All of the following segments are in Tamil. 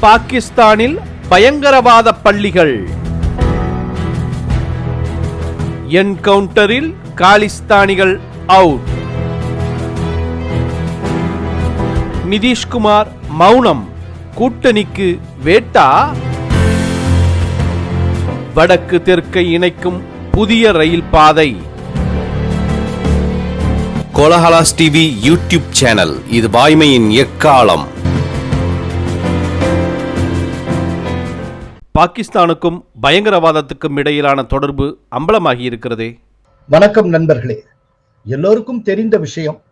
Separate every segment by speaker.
Speaker 1: பாகிஸ்தானில் பயங்கரவாத பள்ளிகள். என்கவுண்டரில் காலிஸ்தானிகள் அவுட் நிதிஷ்குமார் மௌனம். கூட்டணிக்கு வேட்டா? வடக்கு தெற்கை இணைக்கும் புதிய ரயில் பாதை.
Speaker 2: Kolahalas TV YouTube channel. இது வாய்மையின் எக்காலம்?
Speaker 1: பாகிஸ்தானுக்கும் பயங்கரவாதத்துக்கும் இடையிலான தொடர்பு அம்பலமாகி இருக்கிறதே
Speaker 3: வணக்கம் நண்பர்களே. எல்லோருக்கும் தெரிந்த விஷயம்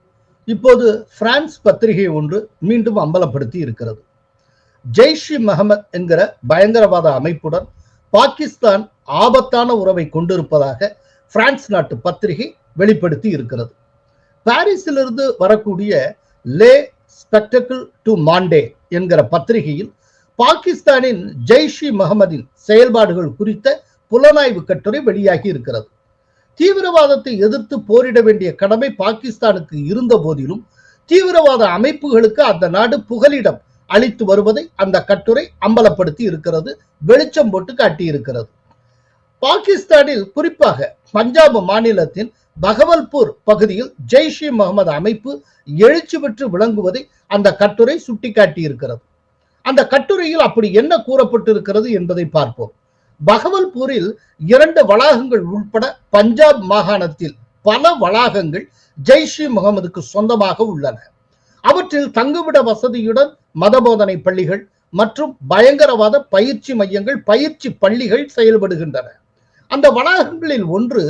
Speaker 3: இப்போது பிரான்ஸ் பத்திரிகை ஒன்று மீண்டும் அம்பலப்படுத்தி இருக்கிறது. ஜெய்ஷ் இ முகமது என்கிற பயங்கரவாத அமைப்புடன் பாகிஸ்தான் ஆபத்தான உறவை கொண்டிருப்பதாக பிரான்ஸ் நாட்டு பத்திரிகை வெளிப்படுத்தி இருக்கிறது. பாரிஸிலிருந்து வரக்கூடிய லே ஸ்பெக்டக்கிள் டு மாண்டே என்கிற பத்திரிகையில் பாகிஸ்தானின் ஜெய்ஷ் இ முகமதின் செயல்பாடுகள் குறித்த புலனாய்வு கட்டுரை வெளியாகி இருக்கிறது. தீவிரவாதத்தை எதிர்த்து போரிட வேண்டிய கடமை பாகிஸ்தானுக்கு இருந்த போதிலும் தீவிரவாத அமைப்புகளுக்கு அந்த நாடு புகலிடம் அளித்து வருவதை அந்த கட்டுரை அம்பலப்படுத்தி இருக்கிறது வெளிச்சம் போட்டு காட்டியிருக்கிறது. பாகிஸ்தானில் குறிப்பாக பஞ்சாப் மாநிலத்தின் பகவல்பூர் பகுதியில் ஜெய்ஷ் இ முகமது அமைப்பு எழுச்சி பெற்று விளங்குவதை அந்த கட்டுரை சுட்டிக்காட்டியிருக்கிறது. அந்த கட்டுரையில் அப்படி என்ன கூறப்பட்டிருக்கிறது என்பதை பார்ப்போம். பகவல்பூரில் இரண்டு வளாகங்கள் உட்பட பஞ்சாப் மாகாணத்தில் பல வளாகங்கள் ஜெய்ஷி முகமதுக்கு சொந்தமாக உள்ளன. அவற்றில் தங்குவிட வசதியுடன் மதபோதனை பள்ளிகள் மற்றும் பயங்கரவாத பயிற்சி மையங்கள் பயிற்சி பள்ளிகள் செயல்படுகின்றன. அந்த வளாகங்களில் ஒன்று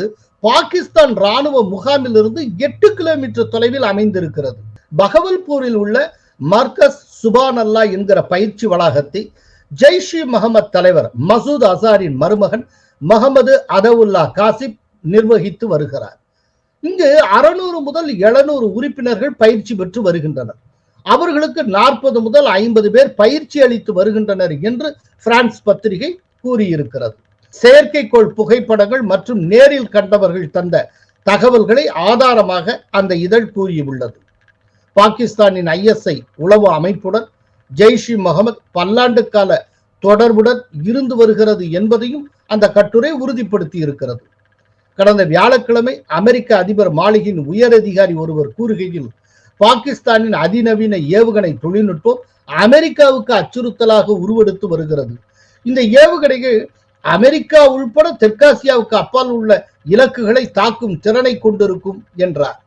Speaker 3: பாகிஸ்தான் ராணுவ முகாமிலிருந்து எட்டு கிலோமீட்டர் தொலைவில் அமைந்திருக்கிறது. பகவல்பூரில் உள்ள மர்கஸ் சுபான் அல்லா என்கிற பயிற்சி வளாகத்தை ஜெய்ஷ் முகமது தலைவர் மசூத் அசாரின் மருமகன் முகமது அதவுல்லா காசிப் நிர்வகித்து வருகிறார். இங்கு அறுநூறு முதல் எழுநூறு உறுப்பினர்கள் பயிற்சி பெற்று வருகின்றனர். அவர்களுக்கு நாற்பது முதல் ஐம்பது பேர் பயிற்சி அளித்து வருகின்றனர் என்று பிரான்ஸ் பத்திரிகை கூறியிருக்கிறது. செயற்கைக்கோள் புகைப்படங்கள் மற்றும் நேரில் கண்டவர்கள் தந்த தகவல்களை ஆதாரமாக அந்த இதழ் கூறியுள்ளது. பாகிஸ்தானின் ஐஎஸ்ஐ உளவு அமைப்புடன் ஜெய்ஷ் இ முகமது பல்லாண்டு கால தொடர்புடன் இருந்து வருகிறது என்பதையும் அந்த கட்டுரை உறுதிப்படுத்தி இருக்கிறது. கடந்த வியாழக்கிழமை அமெரிக்க அதிபர் மாளிகையின் உயரதிகாரி ஒருவர் கூறுகையில் பாகிஸ்தானின் அதிநவீன ஏவுகணை தொழில்நுட்பம் அமெரிக்காவுக்கு அச்சுறுத்தலாக உருவெடுத்து வருகிறது. இந்த ஏவுகணைகள் அமெரிக்கா உள்பட தெற்காசியாவுக்கு அப்பால் உள்ள இலக்குகளை தாக்கும் திறனை கொண்டிருக்கும் என்றார்.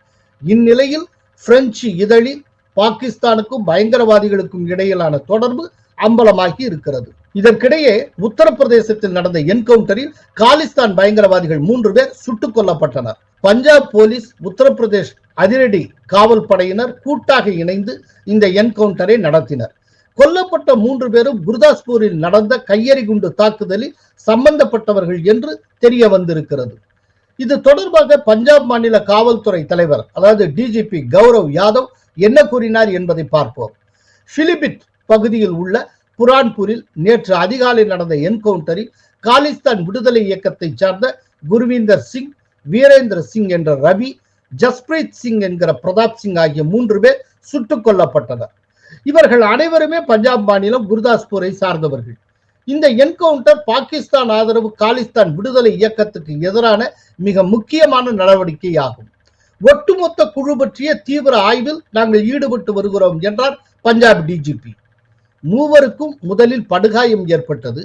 Speaker 3: இந்நிலையில் பிரெஞ்சு இதழில் பாகிஸ்தானுக்கும் பயங்கரவாதிகளுக்கும் இடையிலான தொடர்பு அம்பலமாகி இருக்கிறது. இதற்கிடையே உத்தரப்பிரதேசத்தில் நடந்த என்கவுண்டரில் காலிஸ்தான் பயங்கரவாதிகள் மூன்று பேர் சுட்டுக் கொல்லப்பட்டனர். பஞ்சாப் போலீஸ் உத்தரப்பிரதேஷ் அதிரடி காவல் படையினர் கூட்டாக இணைந்து இந்த என்கவுண்டரை நடத்தினர். கொல்லப்பட்ட மூன்று பேரும் குர்தாஸ்பூரில் நடந்த கையெறி குண்டு தாக்குதலில் சம்பந்தப்பட்டவர்கள் என்று தெரிய வந்திருக்கிறது. இது தொடர்பாக பஞ்சாப் மாநில காவல்துறை தலைவர் அதாவது டிஜிபி கௌரவ் யாதவ் என்ன கூறினார் என்பதை பார்ப்போம். பிலிபிட் பகுதியில் உள்ள புரான்பூரில் நேற்று அதிகாலை நடந்த என்கவுண்டரில் காலிஸ்தான் விடுதலை இயக்கத்தை சார்ந்த குருவீந்தர் சிங் வீரேந்திர சிங் என்ற ரவி ஜஸ்பிரீத் சிங் என்கிற பிரதாப் சிங் ஆகிய மூன்று பேர் சுட்டுக் கொல்லப்பட்டனர். இவர்கள் அனைவருமே பஞ்சாப் மாநிலம் குர்தாஸ்பூரை சார்ந்தவர்கள். இந்த என்கவுண்டர் பாகிஸ்தான் ஆதரவு காலிஸ்தான் விடுதலை இயக்கத்துக்கு எதிரான மிக முக்கியமான நடவடிக்கை ஆகும் ஒட்டுமொத்த குழு பற்றிய தீவிர ஆய்வில் நாங்கள் ஈடுபட்டு வருகிறோம் என்றார் பஞ்சாப் டிஜிபி மூவருக்கும் முதலில் படுகாயம் ஏற்பட்டது.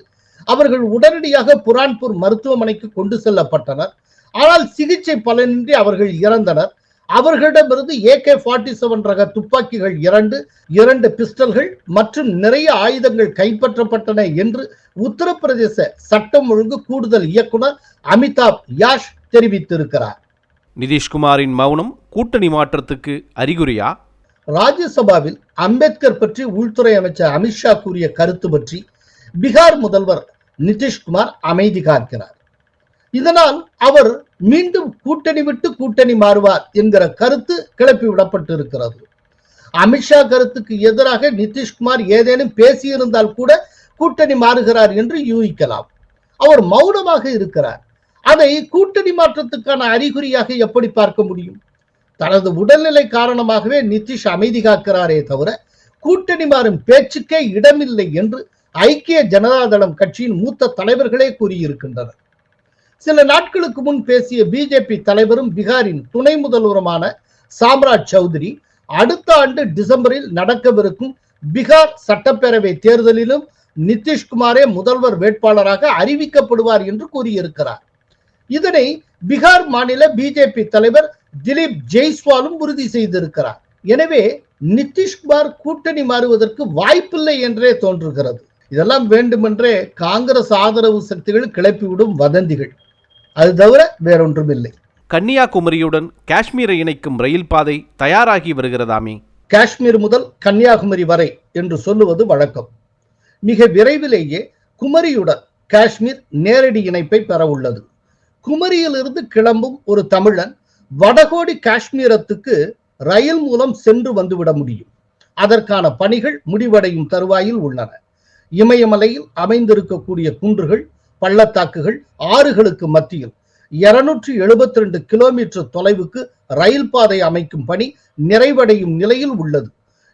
Speaker 3: அவர்கள் உடனடியாக புரான்பூர் மருத்துவமனைக்கு கொண்டு செல்லப்பட்டனர். ஆனால் சிகிச்சை பலனின்றி அவர்கள் இறந்தனர். அவர்களிடமிருந்து ஏகே ஃபார்ட்டி செவன் ரக துப்பாக்கிகள் இரண்டு இரண்டு பிஸ்டல்கள் மற்றும் நிறைய ஆயுதங்கள் கைப்பற்றப்பட்டன என்று உத்தரப்பிரதேச சட்டம் ஒழுங்கு கூடுதல் இயக்குனர் அமிதாப் யாஷ் தெரிவித்திருக்கிறார்.
Speaker 1: நிதிஷ்குமாரின் மௌனம் கூட்டணி மாற்றத்துக்கு அறிகுறியா?
Speaker 3: ராஜ்யசபாவில் அம்பேத்கர் பற்றி உள்துறை அமைச்சர் அமித்ஷா கூறிய கருத்து பற்றி பீகார் முதல்வர் நிதிஷ்குமார் அமைதி காக்கிறார் இதனால் அவர் மீண்டும் கூட்டணி விட்டு கூட்டணி மாறுவார் என்கிற கருத்து கிளப்பி விடப்பட்டு இருக்கிறது அமித்ஷா கருத்துக்கு எதிராக நிதிஷ்குமார் ஏதேனும் பேசியிருந்தால் கூட கூட்டணி மாறுகிறார் என்று யூகிக்கலாம். அவர் மௌனமாக இருக்கிறார். அதை கூட்டணி மாற்றத்துக்கான அறிகுறியாக எப்படி பார்க்க முடியும்? தனது உடல்நிலை காரணமாகவே நிதிஷ் அமைதி காக்கிறாரே தவிர கூட்டணி மாறும் பேச்சுக்கே இடமில்லை என்று ஐக்கிய ஜனதாதளம் கட்சியின் மூத்த தலைவர்களே கூறியிருக்கின்றனர். சில நாட்களுக்கு முன் பேசிய பிஜேபி தலைவரும் பீகாரின் துணை முதல்வருமான சாம்ராஜ் சௌத்ரி அடுத்த ஆண்டு டிசம்பரில் நடக்கவிருக்கும் பீகார் சட்டப்பேரவை தேர்தலிலும் நிதிஷ்குமாரே முதல்வர் வேட்பாளராக அறிவிக்கப்படுவார் என்று கூறியிருக்கிறார். இதனை பீகார் மாநில பிஜேபி தலைவர் திலீப் ஜெய்ஸ்வாலும் உறுதி செய்திருக்கிறார். எனவே நிதிஷ்குமார் கூட்டணி மாறுவதற்கு வாய்ப்பில்லை என்றே தோன்றுகிறது. இதெல்லாம் வேண்டுமென்றே காங்கிரஸ் ஆதரவு சக்திகள் கிளப்பிவிடும் வதந்திகள். அது தவிர வேறொன்றுமில்லை.
Speaker 1: கன்னியாகுமரியுடன் காஷ்மீரை இணைக்கும் ரயில் பாதை தயாராகி வருகிறதாமே?
Speaker 3: காஷ்மீர் முதல் கன்னியாகுமரி வரை என்று சொல்லுவது வழக்கம். மிக விரைவிலேயே குமரியுடன் காஷ்மீர் நேரடி இணைப்பை பெற உள்ளது குமரியிலிருந்து கிளம்பும் ஒரு தமிழன் வடகோடி காஷ்மீரத்துக்கு ரயில் மூலம் சென்று வந்துவிட முடியும். அதற்கான பணிகள் முடிவடையும் தருவாயில் உள்ளன. இமயமலையில் அமைந்திருக்கக்கூடிய குன்றுகள் பள்ளத்தாக்குகள் ஆறுகளுக்கு மத்தியில் இருநூற்றி எழுபத்தி ரெண்டு கிலோமீட்டர் தொலைவுக்கு ரயில் பாதை அமைக்கும் பணி நிறைவடையும் நிலையில் உள்ளது.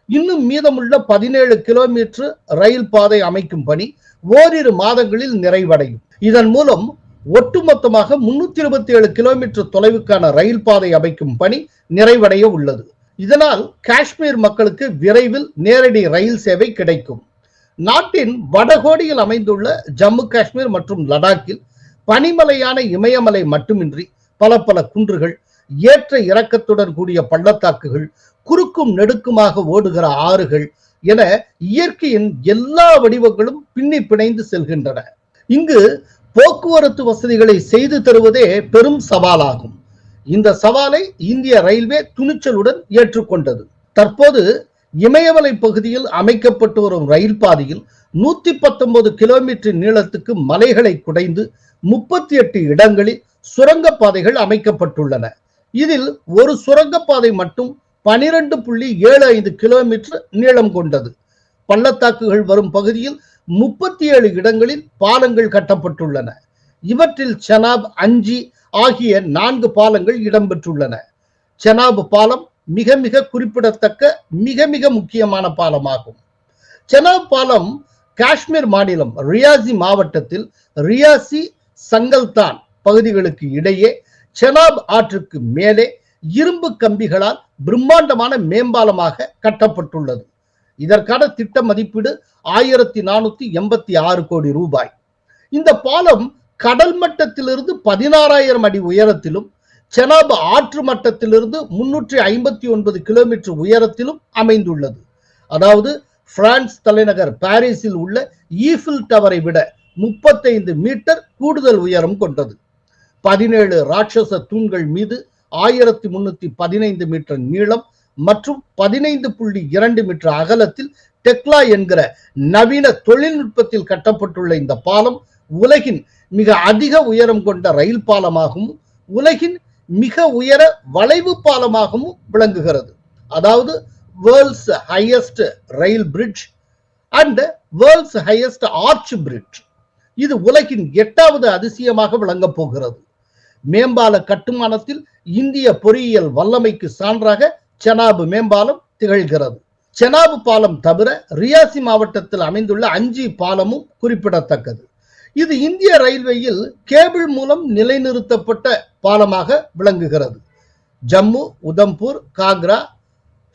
Speaker 3: இன்னும் மீதமுள்ள பதினேழு கிலோமீட்டர் ரயில் பாதை அமைக்கும் பணி ஓரிரு மாதங்களில் நிறைவடையும். இதன் மூலம் ஒட்டுமொத்தமாக முன்னூத்தி இருபத்தி ஏழு கிலோமீட்டர் தொலைவுக்கான ரயில் பாதை அமைக்கும் பணி நிறைவடைய உள்ளது. இதனால் காஷ்மீர் மக்களுக்கு விரைவில் நேரடி ரயில் சேவை கிடைக்கும். நாட்டின் வடகோடியில் அமைந்துள்ள ஜம்மு காஷ்மீர் மற்றும் லடாக்கில் பனிமலையான இமயமலை மட்டுமின்றி பல பல குன்றுகள் ஏற்ற இறக்கத்துடன் கூடிய பள்ளத்தாக்குகள் குறுக்கும் நெடுக்குமாக ஓடுகிற ஆறுகள் என இயற்கையின் எல்லா வடிவங்களும் பின்னி பிணைந்து செல்கின்றன. இங்கு போக்குவரத்து வசதிகளை செய்து தருவதே பெரும் சவாலாகும். இந்த சவாலை இந்திய ரயில்வே துணிச்சலுடன் ஏற்றுக்கொண்டது. தற்போது இமயமலை பகுதியில் அமைக்கப்பட்டு வரும் ரயில் பாதையில் நூத்தி பத்தொன்பது கிலோமீட்டர் நீளத்துக்கு மலைகளை குடைந்து முப்பத்தி எட்டு இடங்களில் சுரங்கப்பாதைகள் அமைக்கப்பட்டுள்ளன. இதில் ஒரு சுரங்கப்பாதை மட்டும் பனிரெண்டு புள்ளி ஏழு ஐந்து கிலோமீட்டர் நீளம் கொண்டது. பள்ளத்தாக்குகள் வரும் பகுதியில் முப்பத்தி ஏழு இடங்களில் பாலங்கள் கட்டப்பட்டுள்ளன. இவற்றில் செனாப் அஞ்சி ஆகிய நான்கு பாலங்கள் இடம்பெற்றுள்ளன. செனாப் பாலம் மிக மிக குறிப்பிடத்தக்க மிக மிக முக்கியமான பாலமாகும். செனாப் பாலம் காஷ்மீர் மாநிலம் ரியாசி மாவட்டத்தில் ரியாசி சங்கல்தான் பகுதிகளுக்கு இடையே செனாப் ஆற்றுக்கு மேலே இரும்பு கம்பிகளால் பிரம்மாண்டமான மேம்பாலமாக கட்டப்பட்டுள்ளது. இதற்கான திட்ட மதிப்பீடு ஆயிரத்தி நானூத்தி எண்பத்தி ஆறு கோடி ரூபாய். இந்த பாலம் கடல் மட்டத்திலிருந்து பதினாறாயிரம் அடி உயரத்திலும் செனாப் ஆற்று மட்டத்திலிருந்து முன்னூற்றி ஐம்பத்தி ஒன்பது கிலோமீட்டர் உயரத்திலும் அமைந்துள்ளது. அதாவது பிரான்ஸ் தலைநகர் பாரிஸில் உள்ள ஈஃபில் டவரை விட முப்பத்தைந்து மீட்டர் கூடுதல் உயரம் கொண்டது. பதினேழு ராட்சச தூண்கள் மீது ஆயிரத்தி முன்னூத்தி பதினைந்து மீட்டர் நீளம் மற்றும் பதினைந்து புள்ளி இரண்டு மீட்டர் அகலத்தில் டெக்லா என்கிற நவீன தொழில்நுட்பத்தில் கட்டப்பட்டுள்ள இந்த பாலம் உலகின் மிக அதிக உயரம் கொண்ட ரயில் பாலமாகவும் உலகின் மிக உயர வளைவு பாலமாகவும் விளங்குகிறது. அதாவது world's highest rail bridge and world's highest arch bridge இது உலகின் எட்டாவது அதிசயமாக விளங்கப் போகிறது. மேம்பால கட்டுமானத்தில் இந்திய பொறியியல் வல்லமைக்கு சான்றாக செனாபு மேம்பாலம் திகழ்கிறது. செனாபு பாலம் தவிர ரியாசி மாவட்டத்தில் அமைந்துள்ள அஞ்சு பாலமும் குறிப்பிடத்தக்கது. இது இந்திய ரயில்வேயில் கேபிள் மூலம் நிலைநிறுத்தப்பட்ட பாலமாக விளங்குகிறது. ஜம்மு உதம்பூர் காக்ரா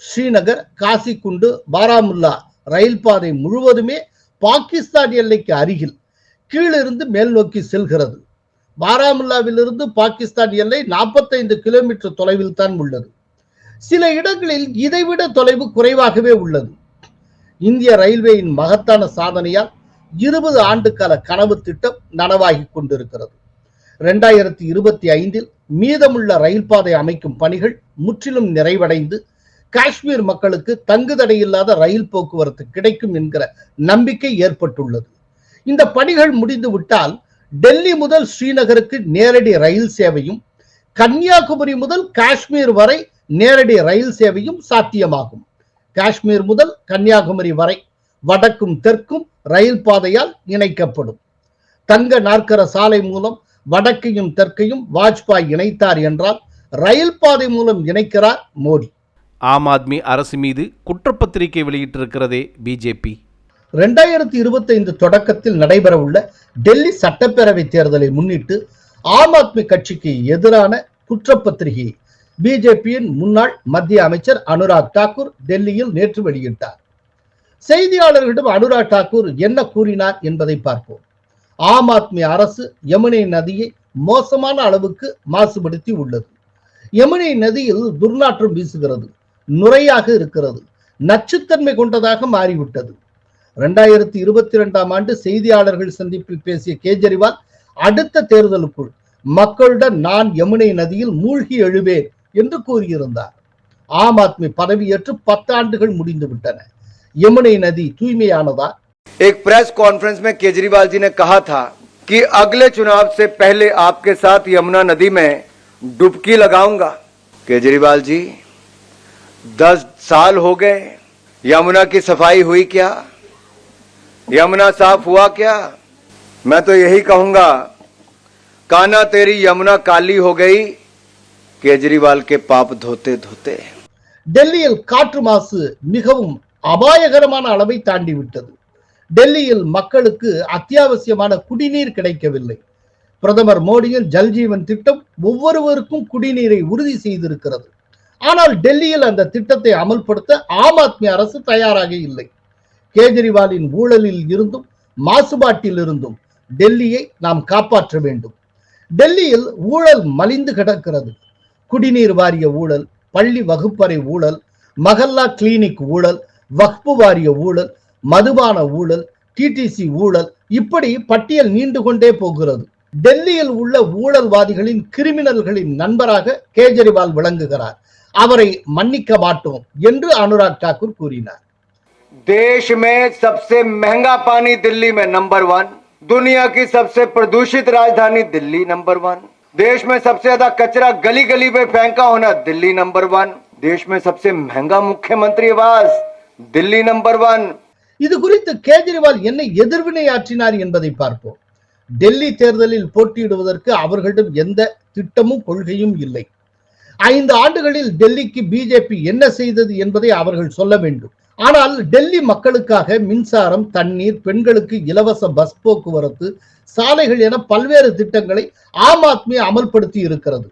Speaker 3: ஸ்ரீநகர் காசிக்குண்டு பாராமுல்லா ரயில் பாதை முழுவதுமே பாகிஸ்தான் எல்லைக்கு அருகில் கீழிருந்து மேல் நோக்கி செல்கிறது. பாராமுல்லாவிலிருந்து பாகிஸ்தான் எல்லை நாற்பத்தைந்து கிலோமீட்டர் தொலைவில் தான் உள்ளது. சில இடங்களில் இதைவிட தொலைவு குறைவாகவே உள்ளது. இந்திய ரயில்வேயின் மகத்தான சாதனையால் இருபது ஆண்டு கால கனவு திட்டம் நனவாகி கொண்டிருக்கிறது. இரண்டாயிரத்தி இருபத்தி ஐந்தில் மீதமுள்ள ரயில் பாதை அமைக்கும் பணிகள் முற்றிலும் நிறைவடைந்து காஷ்மீர் மக்களுக்கு தங்குதடையில்லாத ரயில் போக்குவரத்து கிடைக்கும் என்கிற நம்பிக்கை ஏற்பட்டுள்ளது. இந்த பணிகள் முடிந்துவிட்டால் டெல்லி முதல் ஸ்ரீநகருக்கு நேரடி ரயில் சேவையும் கன்னியாகுமரி முதல் காஷ்மீர் வரை நேரடி ரயில் சேவையும் சாத்தியமாகும். காஷ்மீர் முதல் கன்னியாகுமரி வரை வடக்கும் தெற்கும் ரயில் பாதையால் இணைக்கப்படும். தங்க நாற்கர சாலை மூலம் வடக்கையும் தெற்கையும் வாஜ்பாய் இணைத்தார் என்றால் ரயில் பாதை மூலம் இணைக்கிறார் மோடி.
Speaker 1: ஆம் ஆத்மி அரசு மீது குற்றப்பத்திரிகை வெளியிட்டிருக்கிறதே பிஜேபி
Speaker 3: ரெண்டாயிரத்தி இருபத்தைந்து தொடக்கத்தில் நடைபெறவுள்ள டெல்லி சட்டப்பேரவை தேர்தலை முன்னிட்டு ஆம் ஆத்மி கட்சிக்கு எதிரான குற்றப்பத்திரிகை பிஜேபியின் முன்னாள் மத்திய அமைச்சர் அனுராக் தாக்கூர் டெல்லியில் நேற்று வெளியிட்டார். செய்தியாளர்களிடம் அனுராக் தாக்கூர் என்ன கூறினார் என்பதை பார்ப்போம். ஆம் ஆத்மி அரசு யமுனை நதியை மோசமான அளவுக்கு மாசுபடுத்தி உள்ளது. யமுனை நதியில் துர்நாற்றம் வீசுகிறது நுரையாக இருக்கிறது நச்சுத்தன்மை கொண்டதாக மாறிவிட்டது. இரண்டாயிரத்தி இருபத்தி இரண்டாம் ஆண்டு செய்தியாளர்கள் சந்திப்பில் பேசிய கேஜரிவால் அடுத்த தேர்தலுக்குள் மக்களுடன் நான் யமுனை நதியில் மூழ்கி எழுவேன் என்று கூறியிருந்தார் ஆம் ஆத்மி பதவியேற்று பத்தாண்டுகள் முடிந்து விட்டன யமுனை நதி தூய்மையானதா
Speaker 4: एक प्रेस कॉन्फ्रेंस में केजरीवाल जी ने कहा था कि अगले चुनाव से पहले आपके साथ यमुना नदी में डुबकी लगाऊंगा केजरीवाल जी दस साल हो गए यमुना की सफाई हुई क्या यमुना साफ हुआ क्या मैं तो यही कहूंगा काना तेरी यमुना काली हो गई केजरीवाल के पाप धोते धोते
Speaker 3: டெல்லியில் காற்று மாசு மிகவும் அபாயகரமான அளவை தாண்டி விட்டது டெல்லியில் மக்களுக்கு அத்தியாவசியமான குடிநீர் கிடைக்கவில்லை பிரதமர் மோடியின் ஜல்ஜீவன் திட்டம் ஒவ்வொருவருக்கும் குடிநீரை உறுதி செய்திருக்கிறது ஆனால் டெல்லியில் அந்த திட்டத்தை அமல்படுத்த ஆம் ஆத்மி அரசு தயாராக இல்லை கேஜரிவாலின் ஊழலில் இருந்தும் மாசுபாட்டில் இருந்தும் டெல்லியை நாம் காப்பாற்ற வேண்டும். டெல்லியில் ஊழல் மலிந்து கிடக்கிறது. குடிநீர் வாரிய ஊழல் பள்ளி வகுப்பறை ஊழல் மகல்லா கிளினிக் ஊழல் வக்பு வாரிய ஊழல் மதுபான ஊழல் டிடிசி ஊழல் இப்படி பட்டியல் நீண்டு கொண்டே போகிறது. டெல்லியில் உள்ள ஊழல்வாதிகளின் கிரிமினல்களின் நண்பராக கேஜரிவால் விளங்குகிறார். அவரை மன்னிக்க மாட்டோம் என்று அனுராக் தாக்கூர் கூறினார்.
Speaker 4: देश में सबसे महंगा पानी दिल्ली में नंबर वन दुनिया की सबसे प्रदूषित राजधानी दिल्ली नंबर वन देश में सबसे ज्यादा कचरा गली गली में फेंका होना दिल्ली नंबर वन देश में सबसे महंगा मुख्यमंत्री आवास दिल्ली नंबर वन
Speaker 3: இது குறித்து கேஜரிவால் என்ன எதிர்வினையாற்றினார் என்பதை பார்ப்போம் டெல்லி தேர்தலில் போட்டியிடுவதற்கு அவர்களிடம் எந்த திட்டமும் கொள்கையும் இல்லை ஐந்து ஆண்டுகளில் டெல்லிக்கு பிஜேபி என்ன செய்தது என்பதை அவர்கள் சொல்ல வேண்டும் ஆனால் டெல்லி மக்களுக்காக மின்சாரம் தண்ணீர் பெண்களுக்கு இலவச பஸ் போக்குவரத்து சாலைகள் என பல்வேறு திட்டங்களை ஆம் ஆத்மி அமல்படுத்தி இருக்கிறது.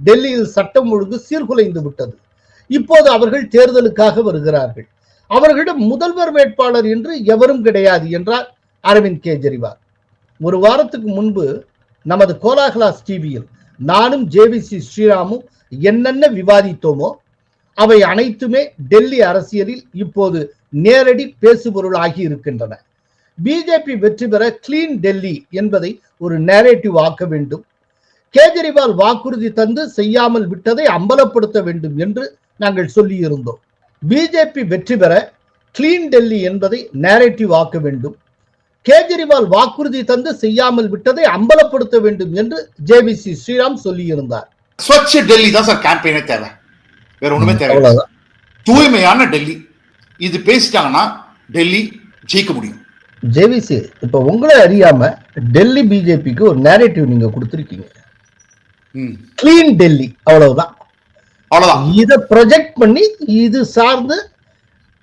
Speaker 3: டெல்லியில் சட்டம் ஒழுங்கு சீர்குலைந்து விட்டது. இப்போது அவர்கள் தேர்தலுக்காக வருகிறார்கள். அவர்களிடம் முதல்வர் வேட்பாளர் என்று எவரும் கிடையாது என்றார் அரவிந்த் கெஜ்ரிவால். ஒரு வாரத்துக்கு முன்பு நமது கோலாகலாஸ் டிவியில் நானும் ஜேவிசி ஸ்ரீராமும் என்னென்ன விவாதித்தோமோ அவை அனைத்துமே டெல்லி அரசியலில் இப்போது நேரடி பேசுபொருளாகி இருக்கின்றன. பிஜேபி வெற்றி பெற கிளீன் டெல்லி என்பதை ஒரு நேரேட்டிவ் ஆக்க வேண்டும். கேஜரிவால் வாக்குறுதி தந்து செய்யாமல் விட்டதை அம்பலப்படுத்த வேண்டும் என்று நாங்கள் சொல்லியிருந்தோம். பிஜேபி வெற்றி பெற கிளீன் டெல்லி என்பதை நேரேட்டிவ் ஆக்க வேண்டும். கேஜரிவால் வாக்குறுதி தந்து செய்யாமல் விட்டதை அம்பலப்படுத்த வேண்டும் என்று ஜேபிசி ஸ்ரீராம் சொல்லியிருந்தார்.
Speaker 5: ஸ்வச் டெல்லி தான் சார் கேம்பெயினே தேவை. வேற ஒண்ணுமே தேவை தூய்மையான டெல்லி. இது பேசிட்டாங்கன்னா டெல்லி ஜெயிக்க முடியும்.
Speaker 3: ஜேவிசி இப்ப உங்களை அறியாம டெல்லி பிஜேபிக்கு ஒரு நேரேட்டிவ் நீங்க கொடுத்திருக்கீங்க. கிளீன் டெல்லி அவ்வளவுதான்.
Speaker 5: அவ்வளவுதான்.
Speaker 3: இத ப்ரொஜெக்ட் பண்ணி இது சார்ந்து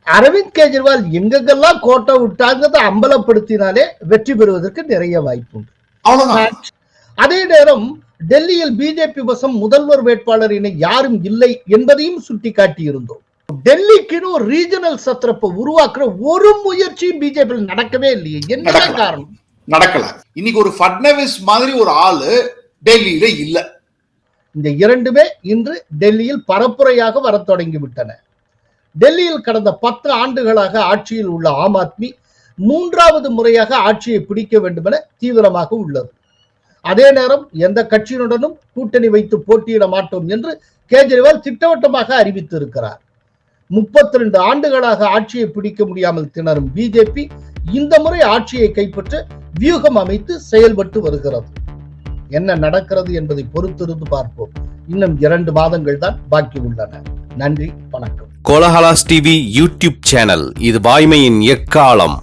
Speaker 3: அரவிந்த் கெஜ்ரிவால் எங்கெங்கெல்லாம் கோட்டை விட்டாங்கிறத அம்பலப்படுத்தினாலே வெற்றி பெறுவதற்கு நிறைய வாய்ப்பு உண்டு அதே நேரம் டெல்லியில் பிஜேபி வசம் முதல்வர் வேட்பாளர் என யாரும் இல்லை என்பதையும் சுட்டிக்காட்டி இருந்தோம் டெல்லிக்குன்னு ஒரு ரீஜனல் சத்திரப்பை உருவாக்குற ஒரு முயற்சியும் பிஜேபி நடக்கவே இல்லையே. என்ன. காரணம்?
Speaker 5: நடக்கல. இன்னைக்கு ஒரு ஃபட்னவிஸ் மாதிரி ஒரு ஆளு டெல்லியில இல்ல.
Speaker 3: இந்த இரண்டுமே இன்று டெல்லியில் பரப்புரையாக வரத் தொடங்கி விட்டன. டெல்லியில் கடந்த பத்து ஆண்டுகளாக ஆட்சியில் உள்ள ஆம் ஆத்மி மூன்றாவது முறையாக ஆட்சியை பிடிக்க வேண்டும் என தீவிரமாக உள்ளது. அதே நேரம் எந்த கட்சியினுடனும் கூட்டணி வைத்து போட்டியிட மாட்டோம் என்று கேஜ்ரிவால் திட்டவட்டமாக அறிவித்திருக்கிறார். முப்பத்தி ரெண்டு ஆண்டுகளாக ஆட்சியை பிடிக்க முடியாமல் திணறும் பிஜேபி இந்த முறை ஆட்சியை கைப்பற்ற வியூகம் அமைத்து செயல்பட்டு வருகிறது. என்ன நடக்கிறது என்பதை பொறுத்திருந்து பார்ப்போம். இன்னும் இரண்டு மாதங்கள் தான் பாக்கி உள்ளன. நன்றி வணக்கம்.
Speaker 2: கோலஹலாஸ் டிவி யூடியூப் சேனல் இது வாய்மையின் எக்காலம்.